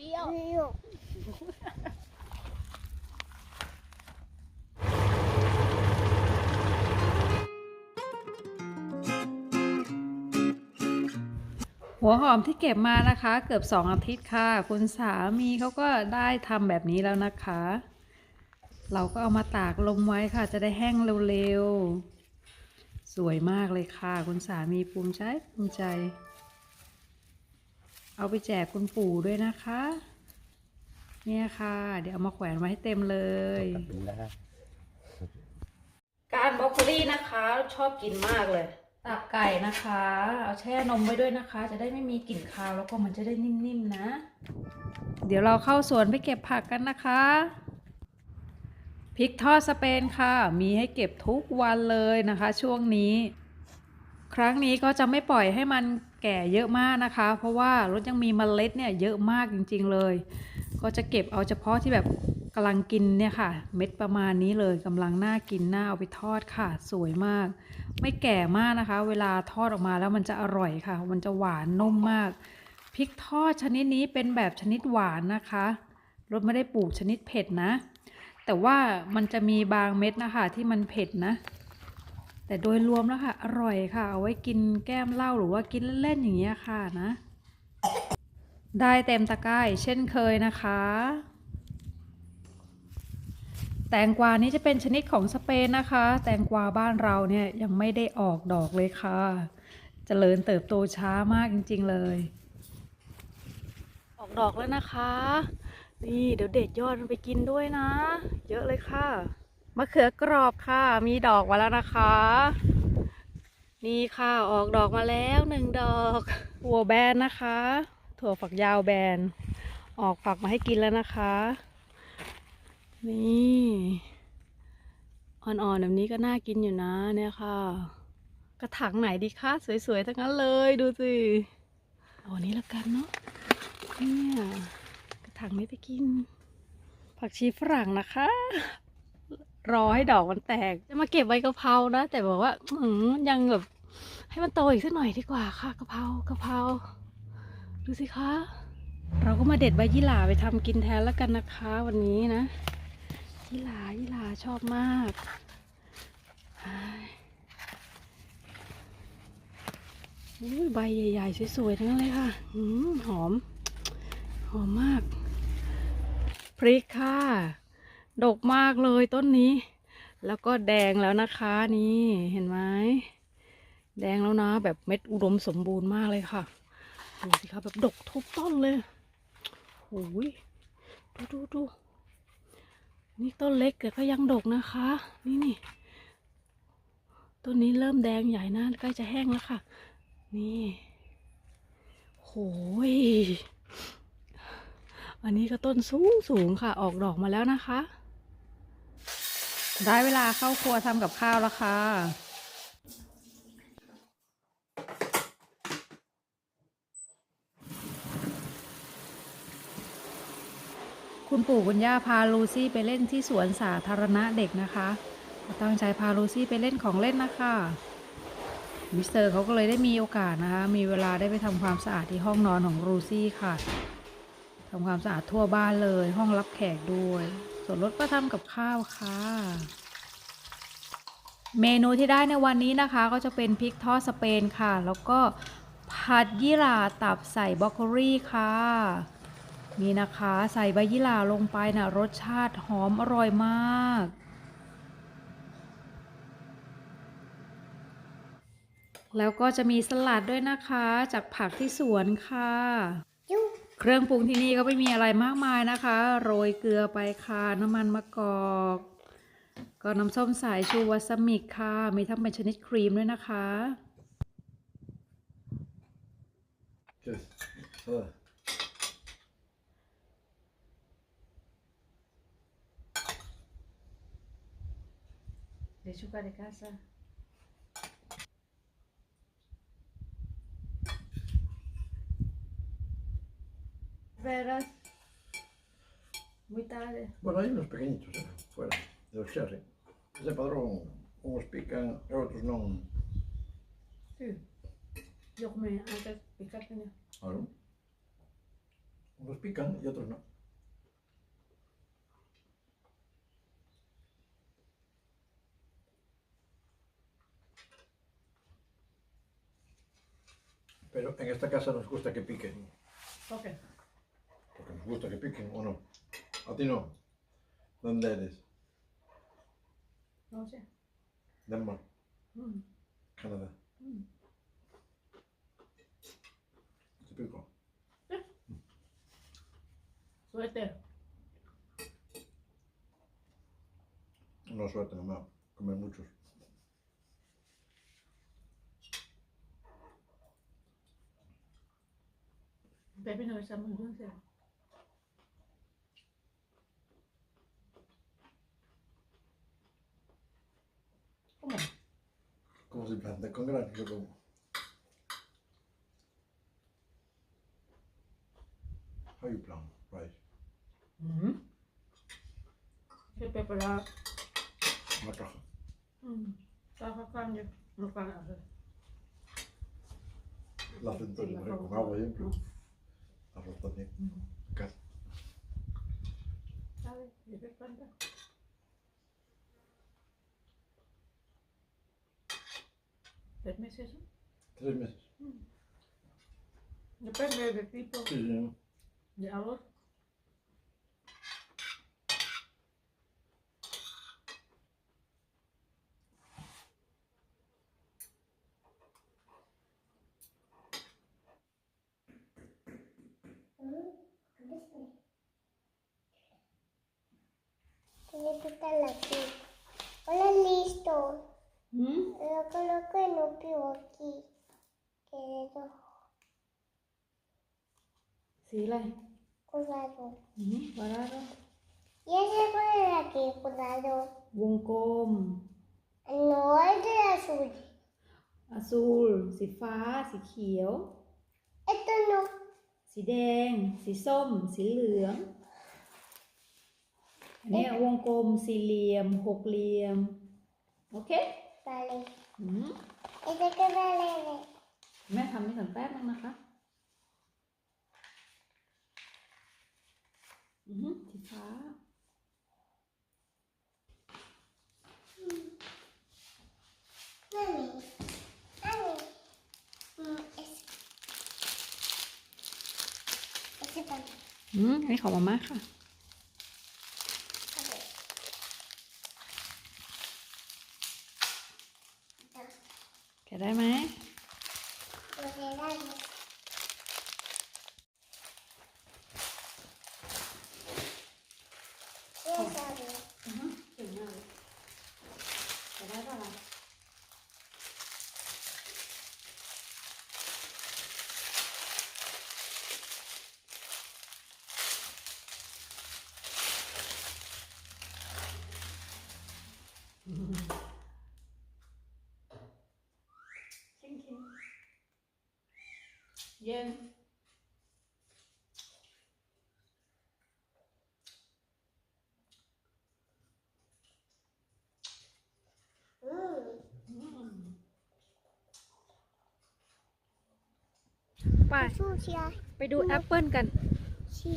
เปรี้ยวเปรี้ยวหัวหอมที่เก็บมานะคะ เกือบสองอาทิตย์ค่ะ คุณสามีเขาก็ได้ทำแบบนี้แล้วนะคะ เราก็เอามาตากลมไว้ค่ะ จะได้แห้งเร็วๆ สวยมากเลยค่ะ คุณสามีภูมิใจภูมิใจ เอาไปแจกคุณปู่ด้วยนะคะ เนี่ยค่ะ เดี๋ยวเอามาแขวนไว้ให้เต็มเลยการบรอกโคลี่นะคะ ชอบกินมากเลย ตับไก่นะคะ เอาแช่นมไว้ด้วยนะคะ จะได้ไม่มีกลิ่นคาวแล้วก็มันจะได้นิ่มๆนะ เดี๋ยวเราเข้าสวนไปเก็บผักกันนะคะพริกทอดสเปนค่ะ มีให้เก็บทุกวันเลยนะคะ ช่วงนี้ ครั้งนี้ก็จะไม่ปล่อยให้มันแก่เยอะมากนะคะ เพราะว่ารถยังมีเมล็ดเนี่ยเยอะมากจริง ๆเลย ก็จะเก็บเอาเฉพาะที่แบบกำลังกินเนี่ยค่ะ เม็ดประมาณนี้เลยกำลังน่ากินน่าเอาไปทอดค่ะ สวยมาก ไม่แก่มากนะคะ เวลาทอดออกมาแล้วมันจะอร่อยค่ะ มันจะหวานนุ่มมากพริกทอดชนิดนี้เป็นแบบชนิดหวานนะคะรสไม่ได้ปลูกชนิดเผ็ดนะ แต่ว่ามันจะมีบางเม็ดนะคะที่มันเผ็ดนะ แต่โดยรวมแล้วค่ะ อร่อยค่ะ เอาไว้กินแก้มเหล้าหรือว่ากินเล่นๆอย่างเงี้ยค่ะนะ ได้เต็มตะกร้าเช่นเคยนะคะ แตงกวานี้จะเป็นชนิดของสเปนนะคะ แตงกวาบ้านเราเนี่ยยังไม่ได้ออกดอกเลยค่ะเจริญเติบโตช้ามากจริง ๆเลย ออกดอกแล้วนะคะ นี่เดี๋ยวเด็ดยอดมันไปกินด้วยนะ เยอะเลยค่ะ มะเขือกรอบค่ะ มีดอกมาแล้วนะคะ นี่ค่ะออกดอกมาแล้วหนึ่งดอกถั่วแบนนะคะ ถั่วฝักยาวแบน ออกฝักมาให้กินแล้วนะคะ นี่อ่อนๆแบบนี้ก็น่ากินอยู่นะเนี่ยค่ะ กระถางไหนดีคะสวยๆทั้งนั้นเลยดูสิเอาอันนี้ละกันเนาะเนี่ยกระถางนี้ไปกิน ผักชีฝรั่งนะคะ รอให้ดอกมันแตก จะมาเก็บใบกะเพรานะ แต่บอกว่า อืมยังแบบ ให้มันโตอีกสักหน่อยดีกว่าค่ะกะเพรากะเพราดูสิคะ เราก็มาเด็ดใบยี่หร่าไปทำกินแทนแล้วกันนะคะ วันนี้นะยี่หร่ายี่หร่าชอบมากเฮ้ยอุ้ยใบใหญ่ๆสวยๆทั้งนั้นเลยค่ะอืมหอม หอมมาก พริกค่ะ ดกมากเลยต้นนี้ แล้วก็แดงแล้วนะคะนี่เห็นไหมแดงแล้วนะ แบบเม็ดอุดมสมบูรณ์มากเลยค่ะดูสิคะแบบดกทุกต้นเลยโอ้ยดูดูดูนี่ต้นเล็กแต่ก็ยังดกนะคะ นี่นี่ต้นนี้เริ่มแดงใหญ่นะใกล้จะแห้งแล้วค่ะ นี่โหยอันนี้ก็ต้นสูงสูงค่ะ ออกดอกมาแล้วนะคะ ได้เวลาเข้าครัวทำกับข้าวแล้วค่ะ คุณปู่คุณย่าพาลูซี่ไปเล่นที่สวนสาธารณะเด็กนะคะตั้งใจพาลูซี่ไปเล่นของเล่นนะคะมิสเตอร์เขาก็เลยได้มีโอกาสนะคะ มีเวลาได้ไปทำความสะอาดที่ห้องนอนของลูซี่ค่ะทำความสะอาดทั่วบ้านเลย ห้องรับแขกด้วย ส่วนรถก็ทำกับข้าวค่ะ เมนูที่ได้ในวันนี้นะคะ ก็จะเป็นพริกทอดสเปนค่ะ แล้วก็ผัดยี่หร่าตับใส่บรอกโคลีค่ะนี่นะคะใส่ใบยี่หร่าลงไปนะรสชาติหอมอร่อยมาก แล้วก็จะมีสลัดด้วยนะคะจากผักที่สวนค่ะ เครื่องปรุงที่นี่ก็ไม่มีอะไรมากมายนะคะ โรยเกลือไปค่ะ น้ำมันมะกอก ก็น้ำส้มสายชูวาซามิกค่ะ มีทั้งเป็นชนิดครีมด้วยนะคะ Good. Oh. Lechuga de casa. Muy tarde. Bueno, hay unos pequeñitos eh, fuera, de los cherry. Ese padrón, unos pican outros non. Sí. Yo me antes picarte. Claro. Unos pican y otros no. Pero en esta casa nos gusta que piquen, Ok. Porque nos gusta que piquen, ¿o no? A ti no. ¿Dónde eres? No sé. Denmark, อืม Canadá. Mm. ¿Te pico? Suerte. No suerte, mamá. Comer muchos. Pepino está muy dulce. blanda con. How you plan rice? Mm -hmm. preparar. Uma taja. Mm. Taja. No para hacer. La sí, ¿eh? con agua. Arroz también. Mm -hmm. ¿Sabes? De ¿Tres meses? ¿no? Tres meses. Depende del tipo Sí, sí. de arroz. Lo coloco en un pivo aquí. Querido Sí, la. cuidado. Mm, Parado. Y ese fue aquí, cuidado. วงกลม No es de azul. อสูรสีฟ้า สีเขียว Esto no. สีแดง สีส้ม สีเหลืองอันเนี้ยวงกลมสี่เหลี่ยม หกเหลี่ยม โอเค Vale. อื ม Este que vale. แม่ทำให้ก่อนแป๊บนึงนะคะ อือหือสีฟ้า Mami. Mami. Mm, ese. Ese pan. อืมอันนี้ของมาม่าค่ะ แกะได้ไหมได้ sabe? อือหือเก่งมากเลยแกะได้ป่ะล่ะ ชิงชิง เย็น Mm. ไป Sucia. ไปดูแอปเปิลกัน Sí.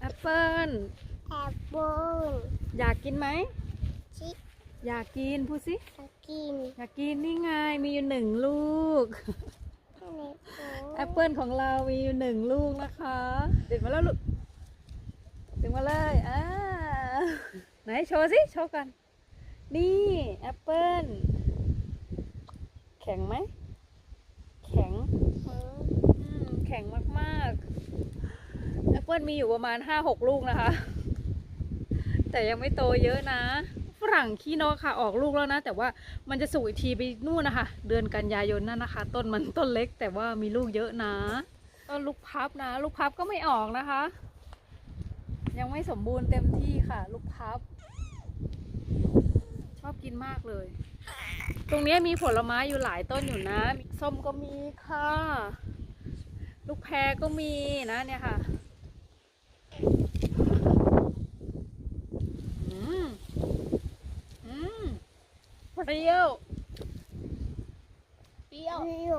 แอปเปิล Apple. อยากกินไหม Sí. อยากกิน พูดสิ Aquí. อยากกินนี่ไง มีอยู่หนึ่งลูก แอปเปิลของเรามีอยู่หนึ่งลูกนะคะเด็ดมาแล้วลูกเด็ดมาเลย อ่า ไหนโชว์สิ โชว์กัน นี่แอปเปิลแข็งไหม แข็งแข็งมากๆ แอปเปิลมีอยู่ประมาณห้าหกลูกนะคะ แต่ยังไม่โตเยอะนะ ฝรั่งขี้นกค่ะออกลูกแล้วนะ แต่ว่ามันจะสุกอีกทีไปนู่นนะคะ เดือนกันยายนนั่นนะคะ ต้นมันต้นเล็ก แต่ว่ามีลูกเยอะนะต้นลูกพับนะ ลูกพับก็ไม่ออกนะคะ ยังไม่สมบูรณ์เต็มที่ค่ะ ลูกพับ ชอบกินมากเลย ตรงนี้มีผลไม้อยู่หลายต้นอยู่นะส้มก็มีค่ะ ลูกแพรก็มีนะเนี่ยค่ะ อืม อืมเป รี้ยว เปรี้ยว Río.